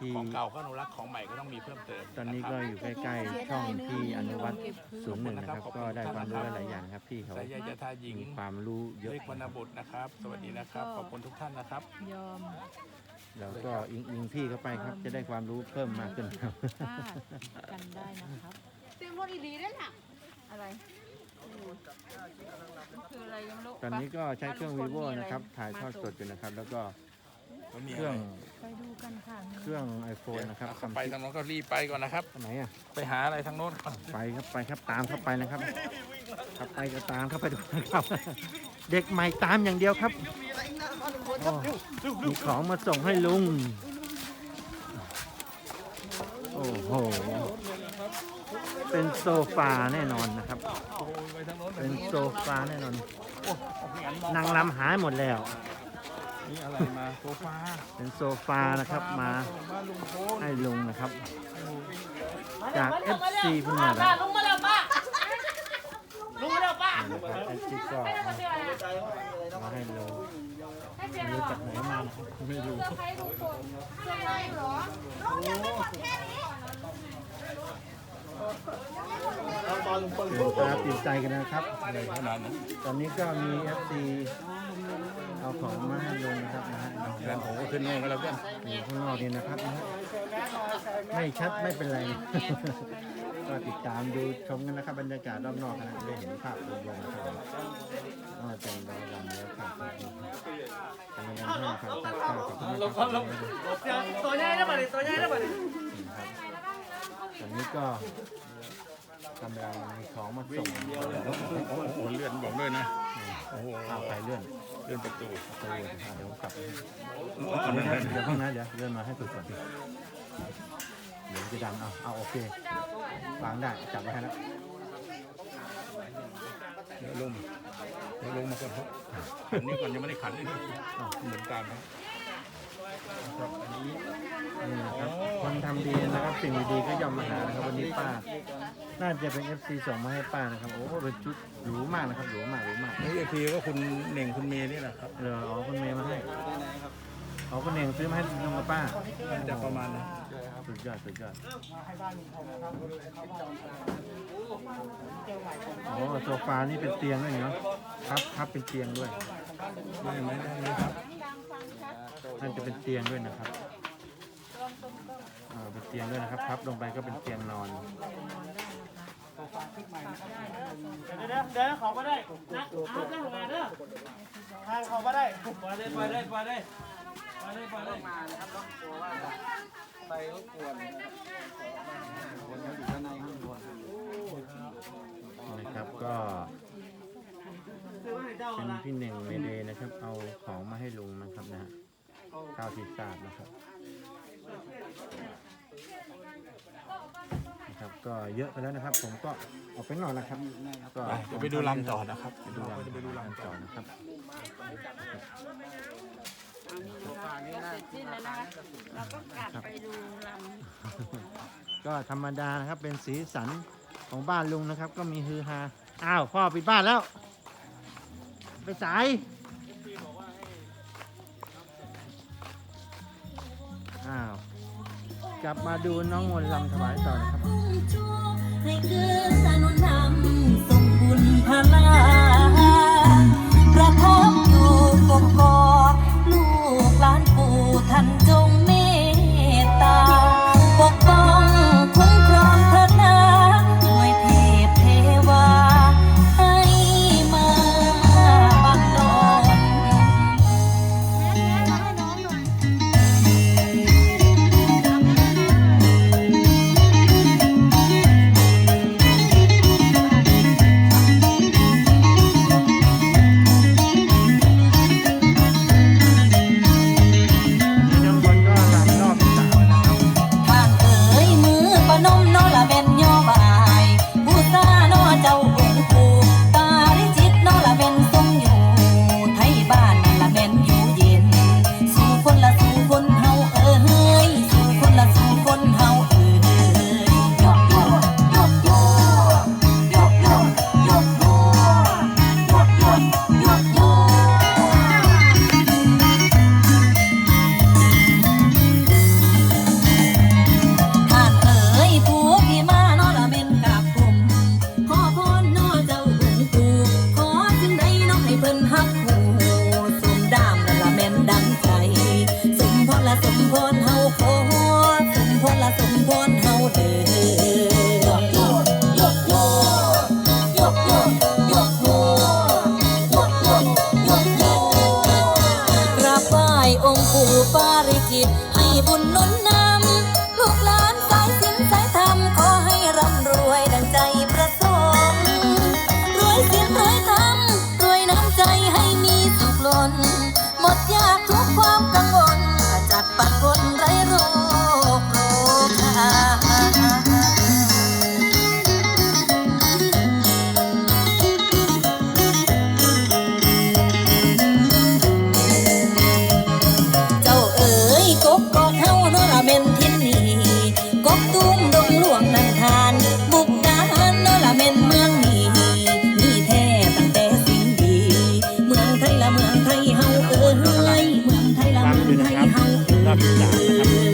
ที่ ของเก่าก็อนุรักษ์ของใหม่ก็ต้องมีเพิ่มเติมตอนนี้ก็อยู่ใกล้ๆช่องที่อนุวัตศูนย์หนึ่งนะครับ ก็ได้ความรู้หลายๆอย่างครับพี่เขาสายใยจะทาหญิงมีความรู้เยอะเล็กวรรณบุตรนะครับ สวัสดีนะครับ ขอบคุณทุกท่านนะครับ ยอมแล้วก็อิงอิงพี่เข้าไปครับ จะได้ความรู้เพิ่มมากขึ้นครับ พลาดกันได้นะครับเสียงรถอีดีได้น่ะอะไรคืออะไรยังไม่รู้ตอนนี้ก็ใช้เครื่อง vivo นะครับ ถ่ายทอดสดอยู่นะครับ แล้วก็ แล้วมีเครื่องไปดูกันค่ะ เครื่อง iPhone นะครับเข้าไปทางโน้นก็รีบไปก่อนนะครับ อันไหนอะ ไปหาอะไรทางโน้นก่อนไปครับไปครับตามเข้าไปนะครับครับไปก็ตามเข้าไปดูนะครับ เด็กใหม่ตามอย่างเดียวครับโอ้มีของมาส่งให้ลุง โอ้โห เป็นโซฟาแน่นอนนะครับโอ้ยไปทางโน้นเป็นโซฟาแน่นอนโอ้โหงั้นมองนางรำหายหมดแล้ว นี่อะไรมาโซฟาเป็นโซฟานะครับมาส่งบ้านลุงโพนให้ลุงนะครับ จาก FC เพิ่งมาแล้วลุงมาแล้วป้าลุงมาแล้วป้านะครับ FC ก็มามาให้ลุงไม่รู้จากไหนมานะครับไม่รู้ใครลุงโกรธเสื้อในเหรอลุงยังไม่หมดแค่นี้ตื่นตาตื่นใจกันนะครับขนาดนั้นตอนนี้ก็มี FC เอาของมาให้ลงนะครับนะฮะเพื่อนผมก็ขึ้นโน่นก็แล้วกันอยู่ข้างนอกนี่นะครับนะฮะไม่ชัดไม่เป็นไร ก็ติดตามดูชมกันนะครับบรรยากาศรอบนอกนะได้เห็นภาพรวมๆนะครับก็เป็นร้อยลำแล้วครับเป็นยังไงบ้าครับข้าวขอบคุณนะครับตัวใหญ่แล้วมาดิตัวใหญ่แล้วมาดิตอนนี้ก็ กำลังมีของมาส่งโอ้โหเลื่อนผมด้วยนะ โอ้โหข้าวไปเลื่อนเลื่อนประตูปเลื่อนอะเดี๋ยวกลับไปให้เดี๋ยวนะเดี๋ยวเพิ่งนเดี๋ยวเลื่อนมาให้สุดก่อนเดี๋ยวจะดังเอาเอาโอเควางได้จับไว้ให้แล้วเดี๋ยวลงเดี๋ยวลงมาก่อนครับขันนี้ก่อนยังไม่ได้ขันเลยเหมือนกันครับครับอันนี้นะครับคนทำดีนะครับสิ่งดีๆก็ยอมมาหานะครับวันนี้ป้า น่าจะเป็น FC ส่งมาให้ป้านะครับ โอ้เป็นชุดหรูมากนะครับหรูมากหรูมากนี่ทีก็คุณเหน่งคุณเมย์นี่แหละครับเอออ๋อคุณเมย์มาให้อ๋อคุณเองซื้อมาให้ลุงกับป้าน่าจะประมาณนั้นสุดยอดสุดยอดโอ้โซฟานี่เป็นเตียงด้วยเนาะครับครับเป็นเตียงด้วยได้ไหมได้ไหมครับน่าจะเป็นเตียงด้วยนะครับอ่าเป็นเตียงด้วยนะครับพับลงไปก็เป็นเตียงนอน เดี๋ยวเดี๋ยวเดี๋ยวเขาก็ได้นะเอาได้ของมาเด้อทางเขาก็ได้ปล่อยเลยปล่อยเลยปล่อยเลยปล่อยเลยปล่อยเลยมานะครับต้องกลัวว่าไปรบกวนคนอยู่ข้างในข้างบนนะครับก็เป็นพี่หนึ่งเมเดย์นะครับ เอาของมาให้ลุงนะครับนะฮะข้าวที่สาดนะครับ นะครับ ก็เยอะไปแล้วนะครับ ผมก็ออกไปหน่อยนะครับ ก็ไปเดี๋ยวไปดูลำต่อนะครับไปดูลำไปดูลำลำต่ต่ออนะครับสิ้นแล้วนะคะเราก็กลับไปดูลก็ธรรมดานะครับ เป็นสีสันของบ้านลุงนะครับ ก็มีฮือฮาอ้าวพ่อปิดบ้านแล้ว ไปสายอ้าวกลับมาดูน้องมนต์ลำถวายต่อนะครับ ให้เกื้อนุนนำส่งบุญพลา ส รอบามนะครับ